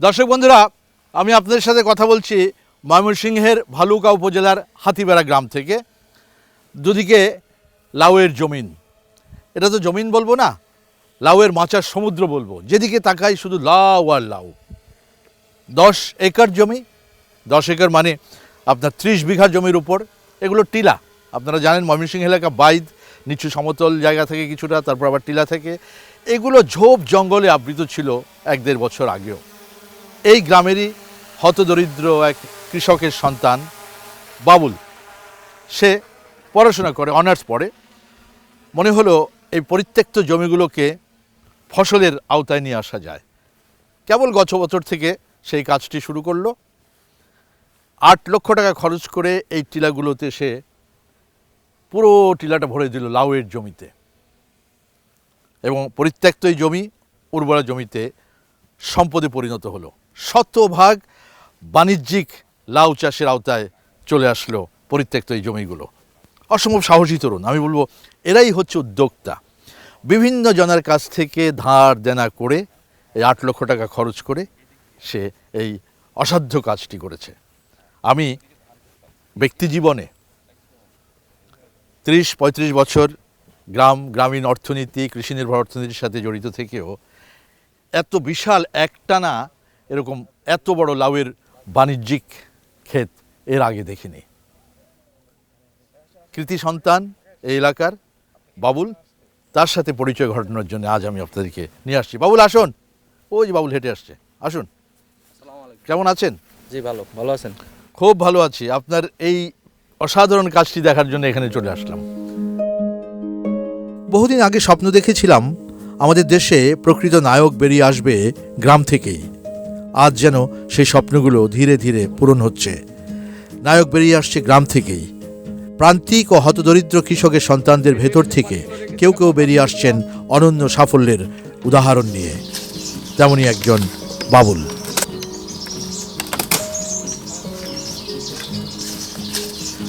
দর্শক বন্ধুরা, আমি আপনাদের সাথে কথা বলছি ময়মনসিংহের ভালুকা উপজেলার হাতিবেড়া গ্রাম থেকে। দুদিকে লাউয়ের জমিন। এটা তো জমিন বলব না, লাউয়ের মাচার সমুদ্র বলব। যেদিকে তাকাই শুধু লাউ আর লাউ। দশ একর জমি, দশ একর মানে আপনার ত্রিশ বিঘা জমির উপর। এগুলো টিলা। আপনারা জানেন ময়মনসিংহ এলাকা বাইদ নিচু সমতল জায়গা থেকে কিছুটা, তারপর আবার টিলা থেকে। এগুলো ঝোপ জঙ্গলে আবৃত ছিল এক দেড় বছর আগেও। এই গ্রামেরই হতদরিদ্র এক কৃষকের সন্তান, বাবুল। সে পড়াশোনা করে, অনার্স পড়ে। মনে হলো এই পরিত্যক্ত জমিগুলোকে ফসলের আওতায় নিয়ে আসা যায়। কেবল গত বছর থেকে সেই কাজটি শুরু করল। আট লক্ষ টাকা খরচ করে এই টিলাগুলোতে সে পুরো টিলাটা ভরে দিল লাউয়ের জমিতে। এবং পরিত্যক্ত এই জমি, উর্বরা জমিতে সম্পদে পরিণত হলো। শতভাগ বাণিজ্যিক লাউ চাষের আওতায় চলে আসলো পরিত্যক্ত এই জমিগুলো। অসম্ভব সাহসী তরুণ, আমি বলব এরাই হচ্ছে উদ্যোক্তা। বিভিন্ন জনের কাছ থেকে ধার দেনা করে এই আট লক্ষ টাকা খরচ করে সে এই অসাধ্য কাজটি করেছে। আমি ব্যক্তি জীবনে ত্রিশ, পঁয়ত্রিশ বছর গ্রাম, গ্রামীণ অর্থনীতি, কৃষি নির্ভর অর্থনীতির সাথে জড়িত থেকেও এত বিশাল একটানা এরকম এত বড় লাউয়ের বাণিজ্যিক ক্ষেত এর আগে দেখিনি। কৃতি সন্তান এই এলাকার বাবুল তার সাথে পরিচয় ঘটানোর জন্য আজ আমি আপনাদেরকে নিয়ে আসছি। বাবুল আসুন। ওই যে বাবুল হেঁটে আসছে। আসুন। কেমন আছেন? জি ভালো। ভালো আছেন? খুব ভালো আছি। আপনার এই অসাধারণ কাজটি দেখার জন্য এখানে চলে আসলাম। বহুদিন আগে স্বপ্ন দেখেছিলাম আমাদের দেশে প্রকৃত নায়ক বেরিয়ে আসবে গ্রাম থেকেই। আজ যেন সেই স্বপ্নগুলো ধীরে ধীরে পূরণ হচ্ছে। নায়ক বেরিয়ে আসছে গ্রাম থেকেই। প্রান্তিক ও হতদরিদ্র কৃষকের সন্তানদের ভেতর থেকে কেউ কেউ বেরিয়ে আসছেন অনন্য সাফল্যের উদাহরণ নিয়ে। তেমনই একজন বাবুল।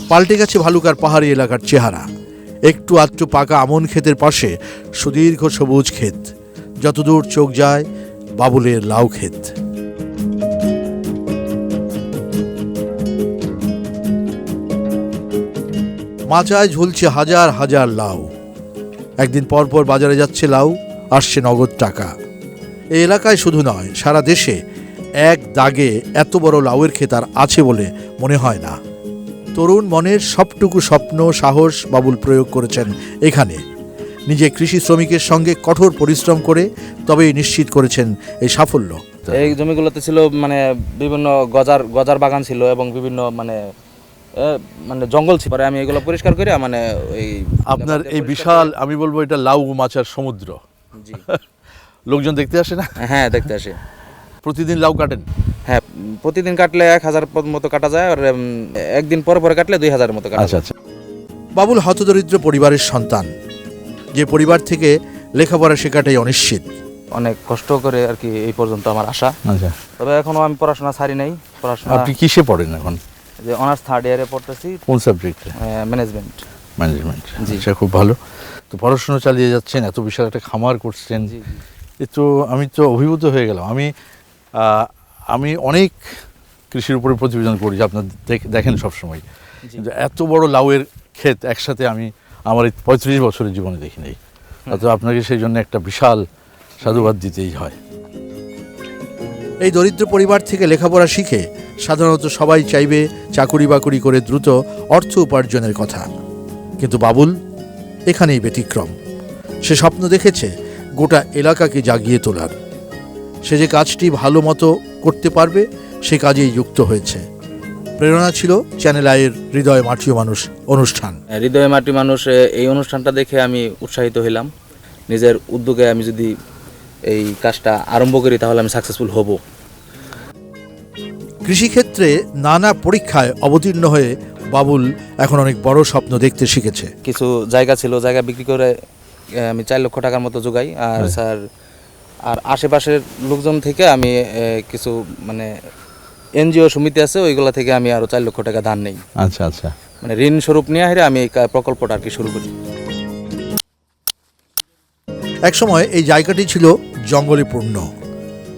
পাল্টে গেছে ভালুকার পাহাড়ি এলাকার চেহারা। একটু আধটু পাকা আমন ক্ষেতের পাশে সুদীর্ঘ সবুজ ক্ষেত। যতদূর চোখ যায় বাবুলের লাউ ক্ষেত। মাচায় ঝুলছে হাজার হাজার লাউ। একদিন পর পর বাজারে যাচ্ছে লাউ, আসছে নগদ টাকা। এই এলাকায় শুধু নয়, সারা দেশে এক দাগে এত বড় লাউয়ের আর আছে বলে মনে হয় না। তরুণ মনের সবটুকু স্বপ্ন, সাহস বাবুল প্রয়োগ করেছেন এখানে। নিজে কৃষি শ্রমিকের সঙ্গে কঠোর পরিশ্রম করে তবেই নিশ্চিত করেছেন এই সাফল্য। এই জমিগুলোতে ছিল মানে বিভিন্ন গজার গজার বাগান ছিল এবং বিভিন্ন মানে মানে জঙ্গল ছিল পরে আমি এগুলো পরিষ্কার করে মানে ওই আপনার এই বিশাল আমি বলব এটা লাউ মাচার সমুদ্র। জি। লোকজন দেখতে আসে না? হ্যাঁ দেখতে আসি। প্রতিদিন লাউ কাটেন? হ্যাঁ প্রতিদিন কাটলে এক হাজার মতো কাটা যায় আর একদিন পরে পরে কাটলে দুই হাজার মতো কাটা যায়। আচ্ছা। বাবুল হতদরিদ্র পরিবারের সন্তান। যে পরিবার থেকে লেখাপড়া শেখাটাই অনিশ্চিত। অনেক কষ্ট করে আর কি এই পর্যন্ত আমার আশা। আচ্ছা। তবে এখনও আমি পড়াশোনা ছাড়ি নাই। পড়াশোনা আপনি কিসে পড়েন এখন? যে অনার্স থার্ড ইয়ারে পড়তেছি। কোন সাবজেক্টে ম্যানেজমেন্ট ম্যানেজমেন্ট জি। সে খুব ভালো। তো পড়াশোনা চালিয়ে যাচ্ছেন এত বিশাল একটা খামার করছেন। এ তো আমি তো অভিভূত হয়ে গেলাম। আমি আমি অনেক কৃষির উপরে প্রতিবেদন করি যে আপনার দেখ- দেখেন সবসময়। কিন্তু এত বড় লাউয়ের ক্ষেত একসাথে আমি আমার এই পঁয়ত্রিশ বছরের জীবনে দেখি নাই অত আপনাকে সেই জন্য একটা বিশাল সাধুবাদ দিতেই হয়। এই দরিদ্র পরিবার থেকে লেখাপড়া শিখে সাধারণত সবাই চাইবে চাকুরি বাকুরি করে দ্রুত অর্থ উপার্জনের কথা। কিন্তু বাবুল, এখানেই ব্যতিক্রম। সে স্বপ্ন দেখেছে গোটা এলাকাকে জাগিয়ে তোলার। সে যে কাজটি ভালো মতো করতে পারবে, সে কাজেই যুক্ত হয়েছে। প্রেরণা ছিল চ্যানেল আয়ের হৃদয় মাটিও মানুষ অনুষ্ঠান। হৃদয় মাটি মানুষ এই অনুষ্ঠানটা দেখে আমি উৎসাহিত হইলাম। নিজের উদ্যোগে আমি যদি এই কাজটা আরম্ভ করি তাহলে আমি সাকসেসফুল হব। কৃষিক্ষেত্রে নানা পরীক্ষায় অবতীর্ণ হয়ে বাবুল এখন অনেক বড় স্বপ্ন দেখতে শিখেছে। কিছু জায়গা ছিল জায়গা বিক্রি করে আমি চার লক্ষ টাকার মতো যোগাই আর স্যার আর আশেপাশের লোকজন থেকে আমি কিছু মানে এনজিও সমিতি আছে ওইগুলা থেকে আমি আরও চার লক্ষ টাকা ধার নেই। আচ্ছা আচ্ছা। মানে ঋণ স্বরূপ নিয়ে হেরে আমি এই প্রকল্পটা আর কি শুরু করি। একসময় এই জায়গাটি ছিল জঙ্গলে পূর্ণ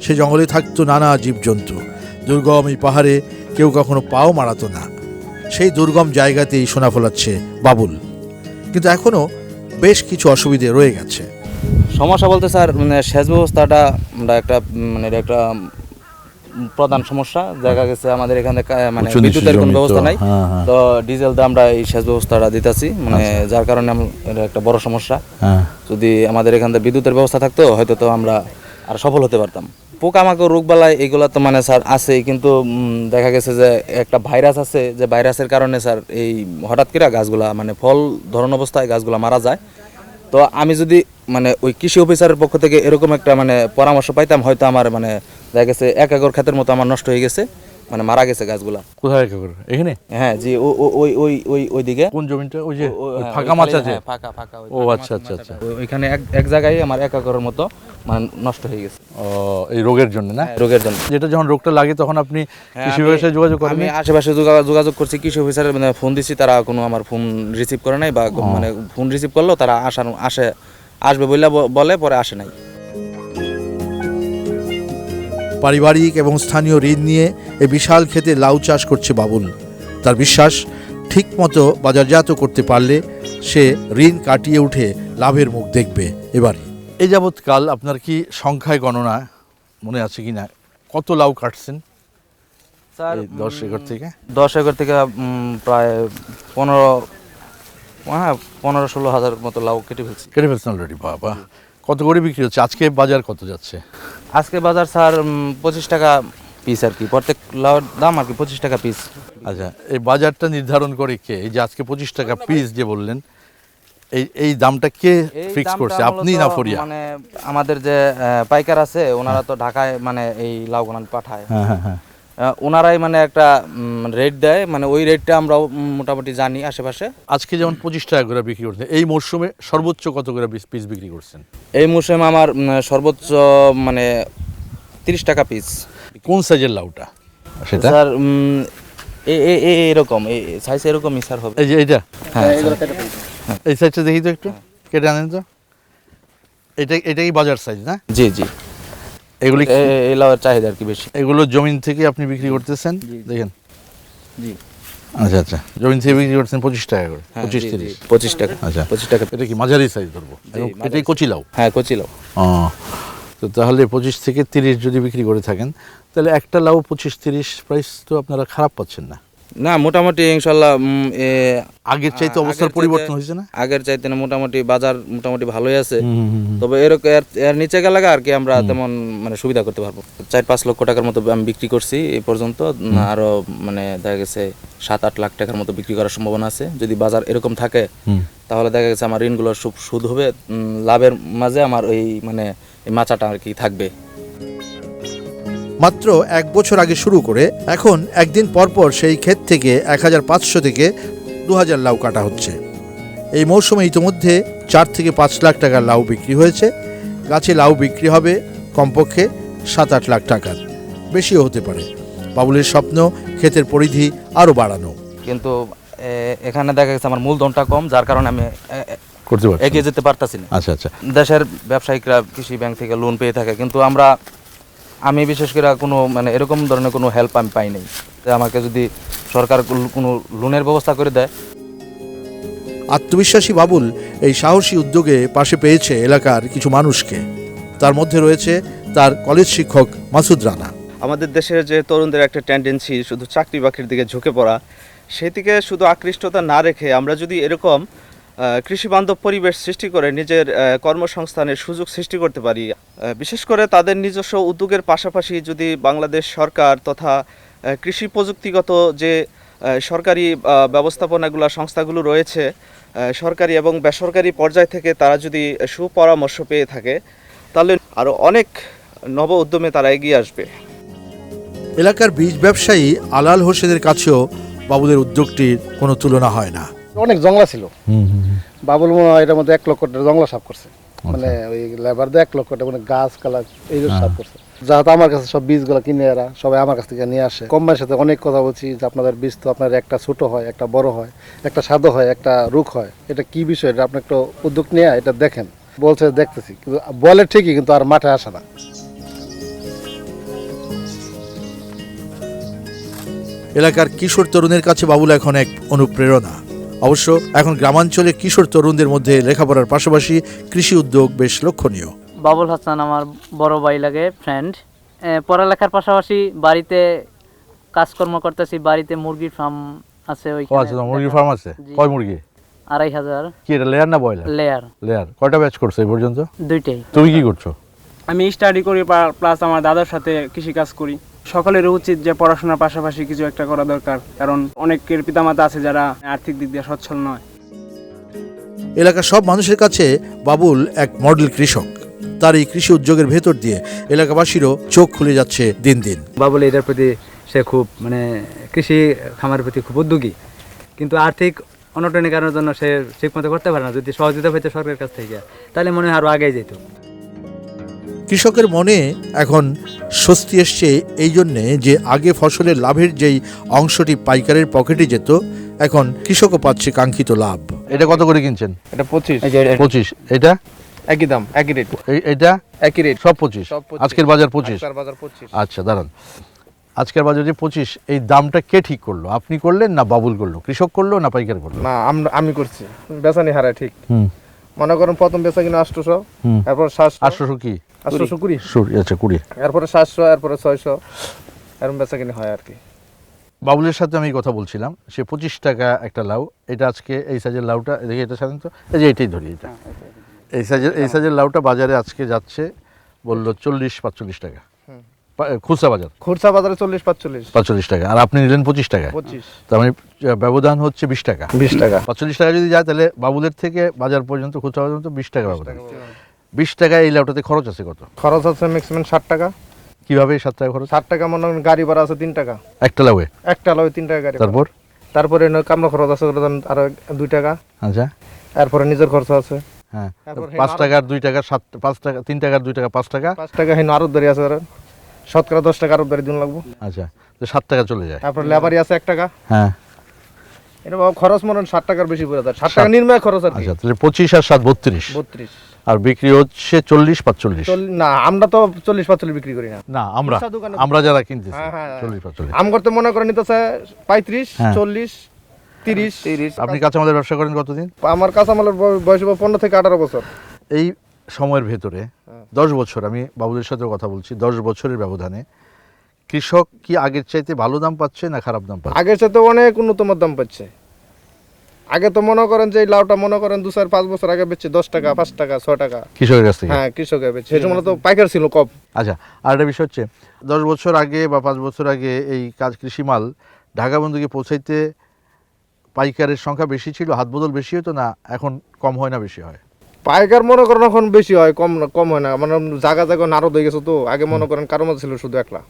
সে জঙ্গলে থাকতো নানা জীবজন্তু। দুর্গম এই পাহাড়ে কেউ কখনো পাও মারাতো না। সেই দুর্গম জায়গাতেই সোনা ফোলাচ্ছে বাবুল। কিন্তু এখনও বেশ কিছু অসুবিধে রয়ে গেছে। সমস্যা বলতে স্যার মানে সেচ ব্যবস্থাটা আমরা একটা মানে একটা প্রধান সমস্যা। দেখা গেছে আমাদের এখানে মানে বিদ্যুতের কোনো ব্যবস্থা নাই। হ্যাঁ, হ্যাঁ। তো ডিজেল দিয়ে আমরা এই সেচ ব্যবস্থাটা দিতেছি। মানে যার কারণে এটা একটা বড় সমস্যা। হ্যাঁ। যদি আমাদের এখান থেকে বিদ্যুতের ব্যবস্থা থাকতো, হয়তো তো আমরা আর সফল হতে পারতাম। পোকামাকড়, রোগবালাই, এগুলো তো মানে স্যার আছেই, কিন্তু দেখা গেছে যে একটা ভাইরাস আছে, যে ভাইরাসের কারণে স্যার এই হঠাৎ করে গাছগুলা মানে ফল ধরন অবস্থায় গাছগুলা মারা যায়। তো আমি যদি মানে ওই কৃষি অফিসারের পক্ষ থেকে এরকম একটা মানে পরামর্শ পাইতাম, হয়তো আমার মানে দেখা গেছে এক একর ক্ষেতের মতো আমার নষ্ট হয়ে গেছে। মানে মারা গেছে গাছগুলা। কোথায় রেখে করে এখানে? হ্যাঁ জি ওই ওই ওই ওই দিকে কোন জমিটা? ওই যে হ্যাঁ, ফাঁকা মাছ আছে? হ্যাঁ, ফাঁকা ফাঁকা ওই ও আচ্ছা আচ্ছা আচ্ছা। ওইখানে এক এক জায়গায় আমার এক একরের মতো মানে নষ্ট হয়ে গেছে। ও এই রোগের জন্য না? হ্যাঁ, রোগের জন্য। যেটা যখন রোগটা লাগে তখন আপনি কৃষি বিভাগের সাথে যোগাযোগ করেন আমি আশেপাশে যোগাযোগ করছি কৃষি অফিসারের মানে ফোন দিছি তারা কোনো আমার ফোন রিসিভ করে নাই বা মানে ফোন রিসিভ করলেও তারা আসার আসে আসবে বললে বলে পরে আসে নাই। পারিবারিক এবং স্থানীয় ঋণ নিয়ে এ বিশাল ক্ষেতে লাউ চাষ করছে বাবুল। তার বিশ্বাস ঠিক মতো বাজারজাত করতে পারলে সে ঋণ কাটিয়ে উঠে লাভের মুখ দেখবে। এবারে এই যাবৎকাল আপনার কি সংখ্যায় গণনা মনে আছে কি না কত লাউ কাটছেন? স্যার দশ একর থেকে? দশ একর থেকে প্রায় পনেরো হ্যাঁ পনেরো ষোলো হাজার মতো লাউ কেটে ফেলছি। কেটে ফেলছেন অলরেডি বাবা। কত করে বিক্রি হচ্ছে? আজকে বাজার কত যাচ্ছে? আজকে বাজার স্যার পঁচিশ টাকা পিস আর কি। প্রত্যেক লাউর দাম আর কি পঁচিশ টাকা পিস আচ্ছা এই বাজারটা নির্ধারণ করে কে? এই যে আজকে পঁচিশ টাকা পিস যে বললেন এই এই দামটা কে ফিক্স করছে? আপনি না ফরিয়া? মানে আমাদের যে পাইকার আছে ওনারা তো ঢাকায় মানে এই লাউগুলো পাঠায়। হ্যাঁ হ্যাঁ হ্যাঁ। ওনারাই মানে একটা রেট দেয়। মানে ওই রেটটা আমরা মোটামুটি জানি আশেপাশে। আজকে যেমন পঁচিশ টাকা করে বিক্রি করছেন এই মরশুমে সর্বোচ্চ কত করে পিস বিক্রি করছেন? এই মৌসুমে আমার সর্বোচ্চ মানে তিরিশ টাকা পিস কোন সাইজের লাউটা সেটা? স্যার উম, এ- এ- এ- এরকম সাইজ এরকমই স্যার হবে। এই যে এইটা? হ্যাঁ এই সাইজটা দেখি তো একটু কেটে আনেন তো। এটা এটা কি বাজার সাইজ না? জি জি। এগুলি এই লাউয়ের চাহিদা আর কি বেশি। এগুলো জমিন থেকে আপনি বিক্রি করতেছেন? দেখেন। জি। আচ্ছা আচ্ছা। জমিন থেকে বিক্রি করতেছেন পঁচিশ টাকা করে। হ্যাঁ, পঁচিশ তিরিশ। পঁচিশ টাকা। আচ্ছা। পঁচিশ টাকা। এটা কি মাঝারি সাইজ ধরবো? এটাই কচি লাউ হ্যাঁ কচি লাউ ও তো তাহলে পঁচিশ থেকে তিরিশ যদি বিক্রি করে থাকেন তাহলে একটা লাউ পঁচিশ তিরিশ প্রাইস তো আপনারা খারাপ পাচ্ছেন না। না মোটামুটি ইনশাল্লাহ আগের চাইতে অবস্থার পরিবর্তন হয়েছে না? আগের চাইতে না মোটামুটি বাজার মোটামুটি ভালোই আছে। তবে এরকম এর- এর নিচে গেলে আর কি আমরা তেমন মানে সুবিধা করতে পারব। চার পাঁচ লক্ষ টাকার মতো আমি বিক্রি করছি এই পর্যন্ত। আরও মানে দেখা গেছে সাত আট লাখ টাকার মতো বিক্রি করার সম্ভাবনা আছে। যদি বাজার এরকম থাকে তাহলে দেখা গেছে আমার ঋণগুলো সুদ হবে। লাভের মাঝে আমার ওই মানে মাচাটা আর কি থাকবে। মাত্র এক বছর আগে শুরু করে এখন একদিন পরপর সেই ক্ষেত থেকে এক হাজার পাঁচশো থেকে দু হাজার লাউ কাটা হচ্ছে। এই মৌসুমে ইতিমধ্যে চার থেকে পাঁচ লাখ টাকার লাউ বিক্রি হয়েছে। গাছে লাউ বিক্রি হবে কমপক্ষে সাত আট লাখ টাকার। বেশিও হতে পারে। বাবুলের স্বপ্ন ক্ষেতের পরিধি আরও বাড়ানো। কিন্তু এখানে দেখা গেছে আমার মূলধনটা কম যার কারণে আমি করতে এগিয়ে যেতে পারতাছি না। আচ্ছা আচ্ছা। দেশের ব্যবসায়িকরা কৃষি ব্যাংক থেকে লোন পেয়ে থাকে। কিন্তু আমরা আমি বিশেষ করে কোনো মানে এরকম ধরনের কোনো হেল্প আমি পাই নাই। আমাকে যদি সরকার কোনো- কোনো লোনের ব্যবস্থা করে দেয়। আত্মবিশ্বাসী বাবুল এই সাহসী উদ্যোগে পাশে পেয়েছে এলাকার কিছু মানুষকে। তার মধ্যে রয়েছে তার কলেজ শিক্ষক মাসুদ রানা। আমাদের দেশের যে তরুণদের একটা টেন্ডেন্সি শুধু চাকরি বাকরির দিকে ঝুঁকে পড়া সেদিকে শুধু আকৃষ্টতা না রেখে আমরা যদি এরকম কৃষি বান্ধব পরিবেশ সৃষ্টি করে নিজের কর্মসংস্থানের সুযোগ সৃষ্টি করতে পারি। বিশেষ করে তাদের নিজস্ব উদ্যোগের পাশাপাশি যদি বাংলাদেশ সরকার তথা কৃষি প্রযুক্তিগত যে সরকারি ব্যবস্থাপনাগুলো, সংস্থাগুলো রয়েছে সরকারি এবং বেসরকারি পর্যায় থেকে তারা যদি সুপরামর্শ পেয়ে থাকে, তাহলে আরও অনেক নব উদ্যমে তারা এগিয়ে আসবে। এলাকার বীজ ব্যবসায়ী আলাল হোসেনের কাছেও বাবুদের উদ্যোগটির কোনো তুলনা হয় না। অনেক জংলা ছিল। বাবুল এটার মধ্যে এক লক্ষ জংলা সাফ করছে। মানে ওই লেবার দিয়ে এক লক্ষ মানে গাছ কালা এই সাফ করছে। যাহাতে আমার কাছে সব বীজগুলা কিনে এরা সবাই আমার কাছ থেকে নিয়ে আসে। কোম্পানির সাথে অনেক কথা বলছি যে আপনাদের বীজ তো আপনার একটা ছোট হয় একটা বড় হয় একটা সাদা হয় একটা রুখ হয়। এটা কি বিষয়? এটা আপনি একটু উদ্যোগ নিয়ে এটা দেখেন। বলছে দেখতেছি। কিন্তু বলে ঠিকই কিন্তু আর মাঠে আসে না। এলাকার কিশোর তরুণের কাছে বাবুল এখন এক অনুপ্রেরণা। অবশ্য এখন গ্রামাঞ্চলে কিশোর তরুণদের মধ্যে লেখাপড়ার পাশাপাশি কৃষি উদ্যোগ বেশ লক্ষণীয়। বাবুল হাসান আমার বড় ভাই লাগে ফ্রেন্ড পড়ালেখার পাশাপাশি বাড়িতে কাজকর্ম করতেছি বাড়িতে মুরগির ফার্ম আছে ও ওইখানে আচ্ছা মুরগির ফার্ম আছে? কয় মুরগি? আড়াই হাজার। কি এটা লেয়ার না বয়লার লেয়ার লেয়ার কয়টা ব্যাচ করছ এই পর্যন্ত? দুইটাই। তুমি কি করছ? আমি স্টাডি করি প্লাস আমার দাদার সাথে কৃষিকাজ করি। সকলের উচিত যে পড়াশোনার পাশাপাশি কিছু একটা করা দরকার কারণ অনেকের পিতামাতা আছে যারা আর্থিক দিক দিয়ে সচ্ছল নয়। এলাকার সব মানুষের কাছে বাবুল এক মডেল কৃষক। তার এই কৃষি উদ্যোগের ভেতর দিয়ে এলাকাবাসীরও চোখ খুলে যাচ্ছে দিন দিন। বাবুল এটার প্রতি সে খুব মানে কৃষি খামারের প্রতি খুব উদ্যোগী। কিন্তু আর্থিক অনটনের কারণের জন্য সে ঠিকমতো করতে পারে না যদি সহযোগিতা পেতে সরকারের কাছ থেকে। তাহলে মনে হয় আরও আগে যেত। কৃষকের মনে এখন স্বস্তি এসছে এই জন্যে যে আগে ফসলের লাভের যেই অংশটি পাইকারের পকেটে যেত এখন কৃষকও পাচ্ছে কাঙ্ক্ষিত লাভ। এটা কত করে কিনছেন? এটা পঁচিশ। পঁচিশ। এটা? একই দাম একই রেট এটা? একই রেট সব পঁচিশ? সব আজকের বাজার পঁচিশ? বাজার পঁচিশ। আচ্ছা দাঁড়ান। আজকের বাজার যে পঁচিশ এই দামটা কে ঠিক করল? আপনি করলেন না বাবুল করল? কৃষক করল না পাইকার করল? না আমরা আমি করছি। বেচানি হারায় ঠিক। হুম। মনে করেন প্রথম বেচা কিনা আটশোশো সাতশো। আটশোশো কি? আটশোশো কুড়ি। আচ্ছা কুড়ি। এরপরে সাতশো এরপরে ছয়শো এরকম বেচা কিনা হয় আর কি। বাবুলের সাথে আমি কথা বলছিলাম সে পঁচিশ টাকা একটা লাউ এটা আজকে এই সাইজের লাউটা দেখি এটা সাধারণত এই যে এটাই ধরি এটা। এই সাইজের এই সাইজের লাউটা বাজারে আজকে যাচ্ছে বলল চল্লিশ পাঁচচল্লিশ টাকা। খুচরা বাজার। খুরসা বাজারে চল্লিশ পাঁচচল্লিশ। পাঁচচল্লিশ টাকা আর আপনি নিলেন পঁচিশ টাকা। পঁচিশ। তার মানে ব্যবধান হচ্ছে বিশ টাকা। বিশ টাকা। পাঁচচল্লিশ টাকা যদি যায় তাহলে বাবুলের থেকে বাজার পর্যন্ত খুচরা পর্যন্ত বিশ টাকা ব্যবধান। বিশ টাকা এই লাউটাতে খরচ আছে কত? খরচ আছে ম্যাক্সিমাম ষাট টাকা। কীভাবে সাত টাকা খরচ? ষাট টাকা মনে করেন গাড়ি ভাড়া আছে তিন টাকা। একটা লাউয়ে একটা লয় তিন টাকা গাড়ি তারপর? তারপরে কামড়া খরচ আছে আরও দুই টাকা। আচ্ছা। এরপরে নিজের খরচ আছে। হ্যাঁ। তারপর পাঁচ টাকার দুই টাকা সাত পাঁচ টাকা তিন টাকার দুই টাকা পাঁচ টাকা? পাঁচ টাকা হেন আরও দাঁড়ি আছে শতকরা দশ টাকা আরও দাঁড়ি দিন লাগবো। আচ্ছা। তো সাত টাকা চলে যায়। তারপর লেবারি আছে এক টাকা। হ্যাঁ। এটা খরচ মনে হয় ষাট টাকার বেশি পড়ে যায়। ষাট টাকা নির্ময় খরচ আর আচ্ছা তাহলে পঁচিশ আর সাত বত্রিশ। বত্রিশ। আর বিক্রি হচ্ছে চল্লিশ পাঁচচল্লিশ। চল্লিশ না আমরা তো চল্লিশ পাঁচচল্লিশ বিক্রি করি না। না আমরা আমরা যারা কিনতেছি হ্যাঁ, হ্যাঁ, হ্যাঁ। চল্লিশ পাঁচচল্লিশ। আম করতে মনে করে নিতেছে পঁয়ত্রিশ। চল্লিশ তিরিশ। তিরিশ। আপনি কাঁচামালের ব্যবসা করেন কতদিন? আমার কাঁচামালের বয়- বয়স পনেরো থেকে আঠারো বছর। এই সময়ের ভেতরে। দশ বছর আমি বাবুদের সাথে কথা বলছি দশ বছরের ব্যবধানে কৃষক কি আগের চাইতে ভালো দাম পাচ্ছে না খারাপ দাম পাচ্ছে? আগের সাথে অনেক উন্নতম দাম পাচ্ছে। আগে তো মনে করেন যে লাউটা মনে করেন দু চার পাঁচ বছর আগে বেচছে দশ টাকা পাঁচ টাকা ছয় টাকা। কৃষকের কাছ থেকে? হ্যাঁ কৃষকের বেচছে। সেই সময় তো পাইকার ছিল কম। আচ্ছা আর একটা বিষয় হচ্ছে দশ বছর আগে বা পাঁচ বছর আগে এই কাজ কৃষি মাল ঢাকা বন্ধুকে পৌঁছাইতে পাইকারের সংখ্যা বেশি ছিল হাত বদল বেশি হতো না এখন কম হয় না বেশি হয়? পাইকার মনে করেন এখন বেশি হয় কম কম হয় না। মানে জায়গা জায়গা নারদ হয়ে গেছে তো। আগে মনে করেন কারও মধ্যে ছিল শুধু একলা।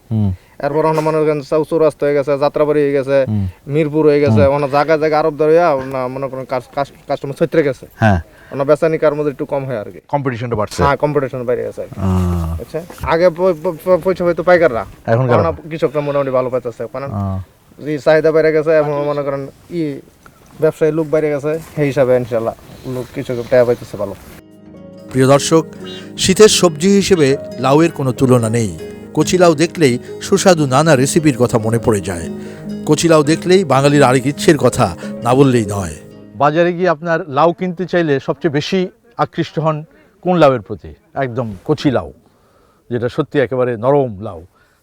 এরপর এখন মনে করেন চৌরাস্তা হয়ে গেছে যাত্রাবাড়ি হয়ে গেছে মিরপুর হয়ে গেছে ওনা জায়গা জায়গা আরব ধরিয়া মনে করেন কাস্টমার ছত্রে গেছে। হ্যাঁ। বেচানি কার মধ্যে একটু কম হয় আর কি। কম্পিটিশনটা বাড়ছে। হ্যাঁ কম্পিটিশন বাইরে গেছে। আচ্ছা আগে পয়সা হয়তো পাইকাররা। এখন এখন কৃষকরা মোটামুটি ভালো পাইতেছে। কারণ চাহিদা বেড়ে গেছে এবং মনে করেন ই ব্যবসায়ী লোক বাইরে গেছে সেই হিসাবে ইনশাল্লাহ লোক কৃষকের টাকা পাইতেছে ভালো। প্রিয় দর্শক শীতের সবজি হিসেবে লাউয়ের কোনো তুলনা নেই। কচি লাউ দেখলেই সুস্বাদু নানা রেসিপির কথা মনে পড়ে যায়। কচি লাউ দেখলেই বাঙালির আরেক ইচ্ছের কথা না বললেই নয়। বাজারে গিয়ে আপনার লাউ কিনতে চাইলে সবচেয়ে বেশি আকৃষ্ট হন কোন লাউয়ের প্রতি? একদম কচি লাউ যেটা সত্যি একেবারে নরম লাউ।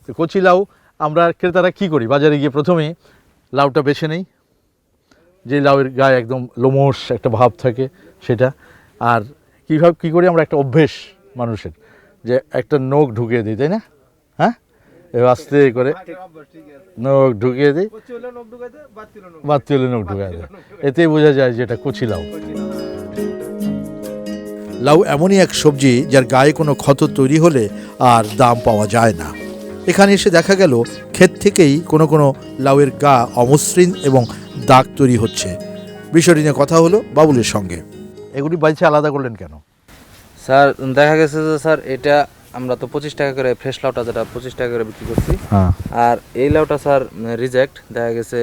তো কচি লাউ আমরা ক্রেতারা কি করি? বাজারে গিয়ে প্রথমেই লাউটা বেছে নেই যে লাউয়ের গায়ে একদম লোমস একটা ভাব থাকে সেটা। আর কীভাবে, কী করি আমরা? একটা অভ্যেস মানুষের, যে একটা নখ ঢুকিয়ে দিই, তাই না? হ্যাঁ? এবার আস্তে করে নখ ঢুকিয়ে দিই। বাড়তি হলে নখ ঢুকিয়ে দেয় এতেই বোঝা যায় যে এটা কচি লাউ। লাউ এমনই এক সবজি যার গায়ে কোনো ক্ষত তৈরি হলে আর দাম পাওয়া যায় না। এখানে এসে দেখা গেল ক্ষেত থেকেই কোনো কোনো লাউয়ের গা অমসৃণ এবং দাগ তৈরি হচ্ছে। বিষয়টি নিয়ে কথা হলো বাবুলের সঙ্গে। এগুলি বাইছে আলাদা করলেন কেন? স্যার দেখা গেছে যে স্যার এটা আমরা তো পঁচিশ টাকা করে ফ্রেশ লাউটা যেটা পঁচিশ টাকা করে বিক্রি করছি। হ্যাঁ। আর এই লাউটা স্যার রিজেক্ট দেখা গেছে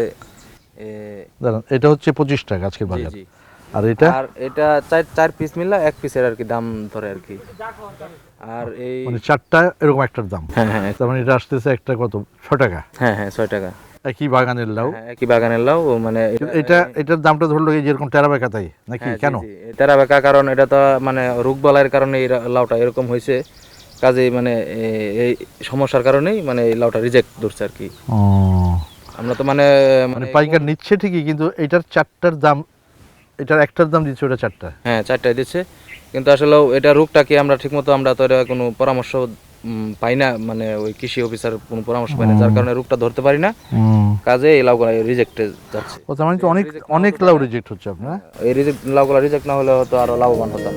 এটা হচ্ছে পঁচিশ টাকা আজকের বাজার। আর এটা? আর এটা চার চার পিস মিললে এক পিসের আর কি দাম ধরে আর কি। আর এই মানে চারটা এরকম একটার দাম। হ্যাঁ হ্যাঁ তার মানে এটা আসতেছে একটা কত? ছ টাকা? হ্যাঁ হ্যাঁ ছয় টাকা। একই বাগানের লাউ? হ্যাঁ, একই বাগানের লাউ মানে এটা এটার দামটা ধরলো এই যেরকম টেরা বেকা তাই নাকি? হ্যাঁ, কেন? জি। তেরা বেকা কারণ এটা তো মানে রোগ বালাইয়ের কারণে এই লাউটা এরকম হয়েছে। কাজেই মানে এই সমস্যার কারণেই মানে এই লাউটা রিজেক্ট ধরছে আর কি। ও, আমরা তো মানে মানে পাইকার নিচ্ছে ঠিকই কিন্তু এটার চারটার দাম এটার একটার দাম দিচ্ছে ওটা চারটা। হ্যাঁ চারটায় দিচ্ছে। কিন্তু আসলে এটা রোগটা কি আমরা ঠিকমতো আমরা তো এটা কোনো পরামর্শ পাই না মানে ওই কৃষি অফিসার কোনো পরামর্শ পাই না যার কারণে রোগটা ধরতে পারি না। কাজে এই লাউগুলা রিজেক্টে যাচ্ছে। ও তার মানে তো অনেক অনেক লাউ রিজেক্ট হচ্ছে আপনার? এই রিজেক্ট লাউগুলা রিজেক্ট না হলে হয়তো আরও লাভবান হতাম।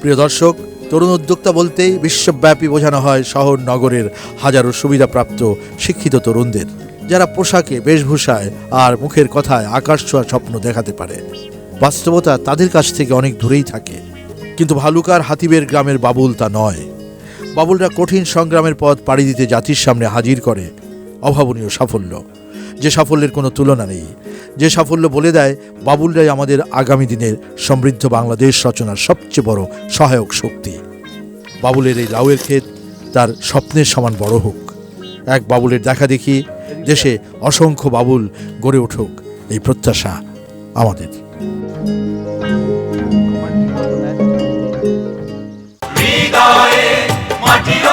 প্রিয় দর্শক তরুণ উদ্যোক্তা বলতেই বিশ্বব্যাপী বোঝানো হয় শহর নগরের হাজারো সুবিধাপ্রাপ্ত, শিক্ষিত তরুণদের, যারা পোশাকে, বেশভূষায় আর মুখের কথায় আকাশ ছোঁয়া স্বপ্ন দেখাতে পারে। বাস্তবতা তাদের কাছ থেকে অনেক দূরেই থাকে। কিন্তু ভালুকার হাতিবের গ্রামের বাবুল তা নয়। বাবুলরা কঠিন সংগ্রামের পথ পাড়ি দিতে জাতির সামনে হাজির করে। অভাবনীয় সাফল্য। যে সাফল্যের কোনো তুলনা নেই। যে সাফল্য বলে দেয়, বাবুলরাই আমাদের আগামী দিনের সমৃদ্ধ বাংলাদেশ রচনার সবচেয়ে বড় সহায়ক শক্তি। বাবুলের এই লাউয়ের ক্ষেত তার স্বপ্নের সমান বড় হোক। এক বাবুলের দেখা দেখি দেশে অসংখ্য বাবুল গড়ে উঠুক, এই প্রত্যাশা আমাদের। মাটির